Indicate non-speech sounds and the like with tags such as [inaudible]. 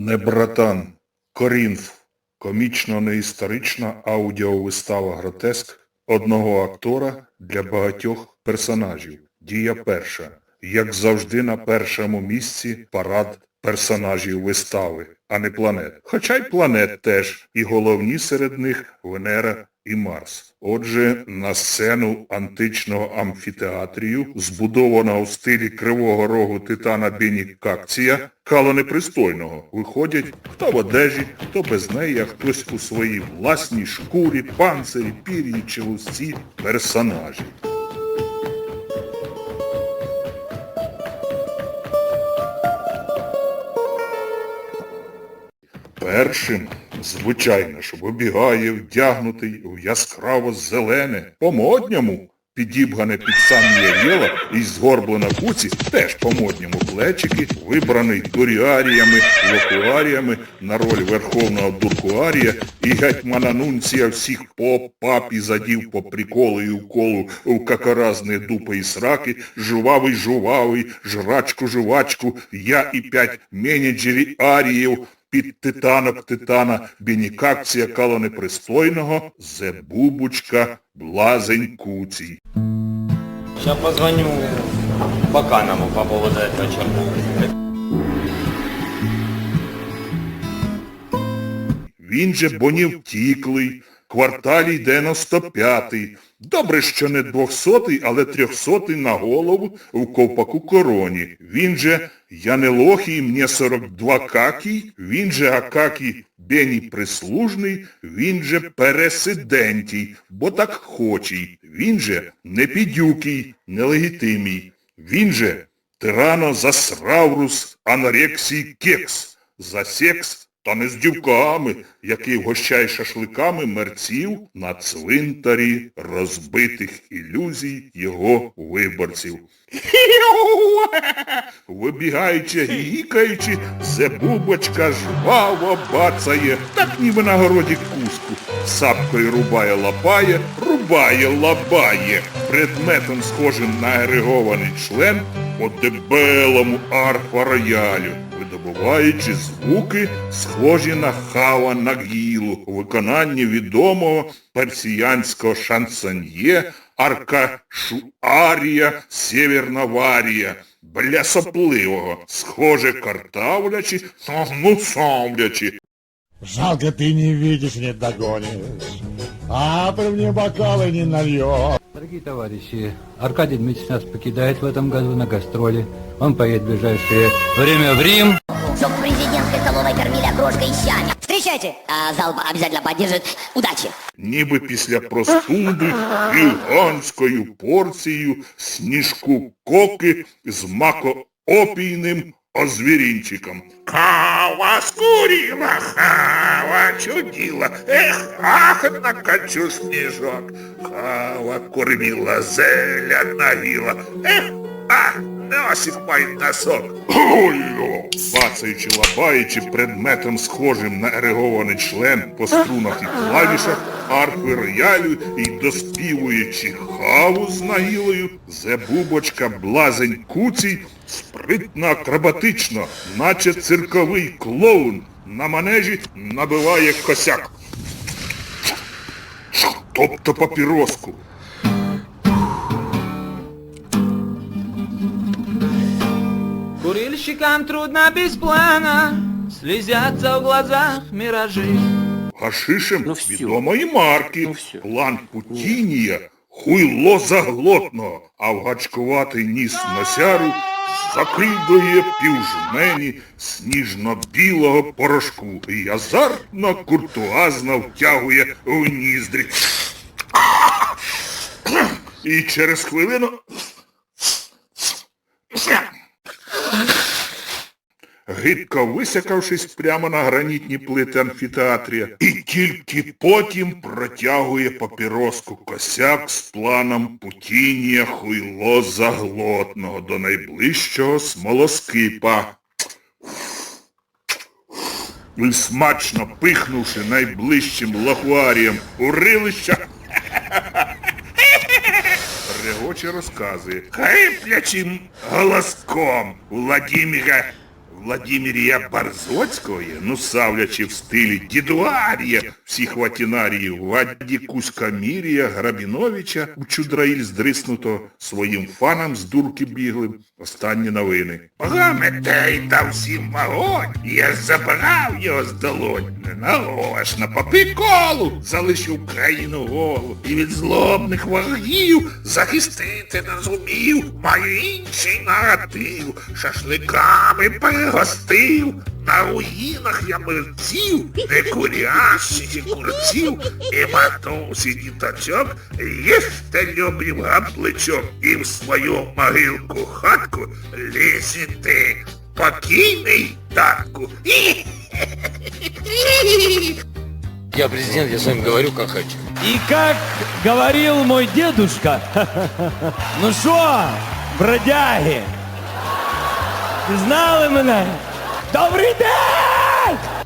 Не братан. Корінф. Комічно-неісторична аудіовистава гротеск одного актора для багатьох персонажів. Дія перша. Як завжди на першому місці парад персонажів вистави, а не планет. Хоча й планет теж, і головні серед них Венера і Марс. Отже, на сцену античного амфітеатрію, збудованого в стилі Кривого Рогу Титана Бенікакція, кало непристойного, виходять хто в одежі, хто без неї, а хтось у своїй власній шкурі, панцирі, пір'ї чи лусці персонажі. Першим, звичайно ж, вибігає вдягнутий у яскраво зелене, по-модньому, підібгане під самі ярєла і згорблена куці, теж по-модньому. Плечики, вибраний дуріаріями, локуаріями на роль верховного дуркуарія і гетьмана нунція всіх поп, пап і задів по приколу і уколу у какаразні дупи і сраки, жувавий жувавий, жрачку жувачку, я і п'ять менеджерів аріїв, під титанок титана бінікакція кало непристойного, зебубочка, блазень куцій. Я позвоню Баканову по поводу этого черта. Він же бонівтіклий, кварталій 95-й. Добре, що не 200-й, але 300-й на голову в ковпаку короні. Він же Янелохій, мені 42 какій, він же Акакій Бені прислужний, він же пересидентій, бо так хочій. Він же непідюкий, нелегітимій. Він же тиранозасраврус анорексій кекс. За секс та не з дівками, який вгощає шашликами мерців на цвинтарі розбитих ілюзій його виборців. Вибігаючи, гікаючи, зебубочка жваво бацає, так ніби на городі куску. Сапкою рубає лапає, рубає лабає. Предметом схожим на ерегований член по дебелому арфа-роялю видобуваючи звуки, схожі на хава Нагілу у виконанні відомого персіянського шансоньє Аркашуарія Сєвєрноварія, блясопливого, схоже картавлячи, гнусавлячи. Жалко, ты не видишь, не догонишь. А при мне бокалы не нальешь. Дорогие товарищи, Аркадий Дмитриевич нас покидает в этом году на гастроли. Он поедет в ближайшее время в Рим. Чтоб президентской столовой кормили окрошкой и щами. Встречайте! А зал обязательно поддержит. Удачи! ніби після простуди гігантською порцією сніжку коки з макоопійним озвірінчиком. Кава скуріла, хава чуділа, ех, ах, накачу сніжок. Кава корміла, зеля навіла, ех, ах, Носик май носок. Ой-о! Бацаючи, лабаючи предметом схожим на ерегований член по струнах і клавішах, арфи роялю і доспівуючи хаву з нагілою, зебубочка блазень куцій спритно акробатично, наче цирковий клоун, на манежі набиває косяк. Тобто папіроску. Курильщикам трудно без плана, слезятся в глазах миражи. Гашишем Ну відомої марки. Ну всё. План Путінія хуйло заглотного, а вгачкуватий ніс носяру закидує півжмені сніжно-білого порошку і азартно куртуазно втягує в ніздрі. І через хвилину гидко висякавшись прямо на гранітні плити амфітеатрія, і тільки потім протягує папіроску косяк з планом Путінія хуйло заглотного до найближчого смолоскипа. І смачно пихнувши найближчим лахуарієм рилища, регоче розказує. Хриплячим голоском Владимира Владимирія Барзоцького, ну савлячи в стилі Дідуарія, всіх ватінаріїв, Вадді Кузькамірія, Грабіновича, у Чудраїль здриснуто своїм фанам з дурки біглим. Останні новини. Прометей дав всім вогонь, я забрав його з долонь. Ненарочно, по приколу залишив країну голу. І від злобних ворогів захистити не зумів. Маю інший наратив, шашликами перегостив. На руїнах я мерців, не курящих і курців, і матусі діточок, їсти любив гапличок, і в свою могилку хатку лізете покійний татку. Я президент, я с вами говорю как хочу. И как говорил мой дедушка, [laughs] ну что, бродяги, знали мене? Добрий день!